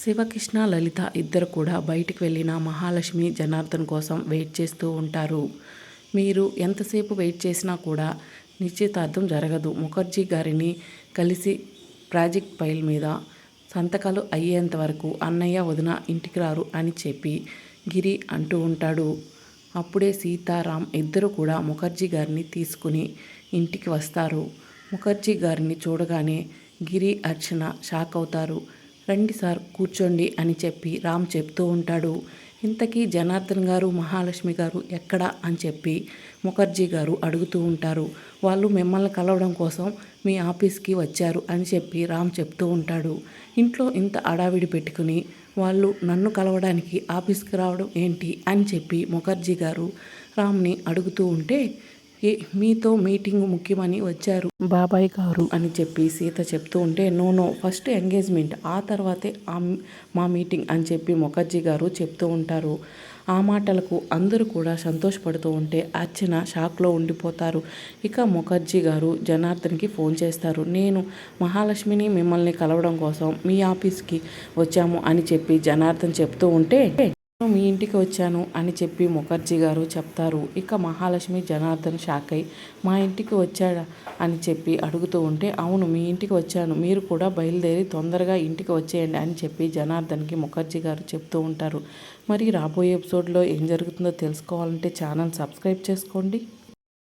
శివకృష్ణ లలిత ఇద్దరు కూడా బయటికి వెళ్ళిన మహాలక్ష్మి జనార్దన్ కోసం వెయిట్ చేస్తూ ఉంటారు. మీరు ఎంతసేపు వెయిట్ చేసినా కూడా నిశ్చితార్థం జరగదు. ముఖర్జీ గారిని కలిసి ప్రాజెక్ట్ ఫైల్ మీద సంతకాలు అయ్యేంత వరకు అన్నయ్య వదిన ఇంటికి రారు అని చెప్పి గిరి అంటూ ఉంటాడు. అప్పుడే సీతారాం ఇద్దరు కూడా ముఖర్జీ గారిని తీసుకుని ఇంటికి వస్తారు. ముఖర్జీ గారిని చూడగానే గిరి అర్చన షాక్ అవుతారు. రండి సార్ కూర్చోండి అని చెప్పి రామ్ చెప్తూ ఉంటాడు. ఇంతకీ జనార్దన్ గారు మహాలక్ష్మి గారు ఎక్కడ అని చెప్పి ముఖర్జీ గారు అడుగుతూ ఉంటారు. వాళ్ళు మిమ్మల్ని కలవడం కోసం మీ ఆఫీస్కి వచ్చారు అని చెప్పి రామ్ చెప్తూ ఉంటాడు. ఇంట్లో ఇంత అడావిడి పెట్టుకుని వాళ్ళు నన్ను కలవడానికి ఆఫీస్కి రావడం ఏంటి అని చెప్పి ముఖర్జీ గారు రామ్ని అడుగుతూ ఉంటే మీతో మీటింగ్ ముఖ్యమని వచ్చారు. బాబాయ్ గారు. అని చెప్పి సీత చెప్తూ ఉంటే నో నో ఫస్ట్ ఎంగేజ్మెంట్ ఆ తర్వాతే ఆ మా మీటింగ్ అని చెప్పి ముఖర్జీ గారు చెప్తూ ఉంటారు. ఆ మాటలకు అందరూ కూడా సంతోషపడుతూ ఉంటే అర్చన షాక్లో ఉండిపోతారు. ఇక ముఖర్జీ గారు జనార్దన్కి ఫోన్ చేస్తారు. నేను మహాలక్ష్మిని మిమ్మల్ని కలవడం కోసం మీ ఆఫీస్కి వచ్చాము అని చెప్పి జనార్దన్ చెప్తూ ఉంటే మీ ఇంటికి వచ్చాను అని చెప్పి ముఖర్జీ గారు చెప్తారు. ఇక మహాలక్ష్మి జనార్దన్ షాక్ అయి మా ఇంటికి వచ్చాడా అని చెప్పి అడుగుతూ ఉంటే అవును మీ ఇంటికి వచ్చాను. మీరు కూడా బయలుదేరి తొందరగా ఇంటికి వచ్చేయండి అని చెప్పి జనార్దన్కి ముఖర్జీ గారు చెప్తూ ఉంటారు. మరి రాబోయే ఎపిసోడ్లో ఏం జరుగుతుందో తెలుసుకోవాలంటే ఛానల్ సబ్స్క్రైబ్ చేసుకోండి.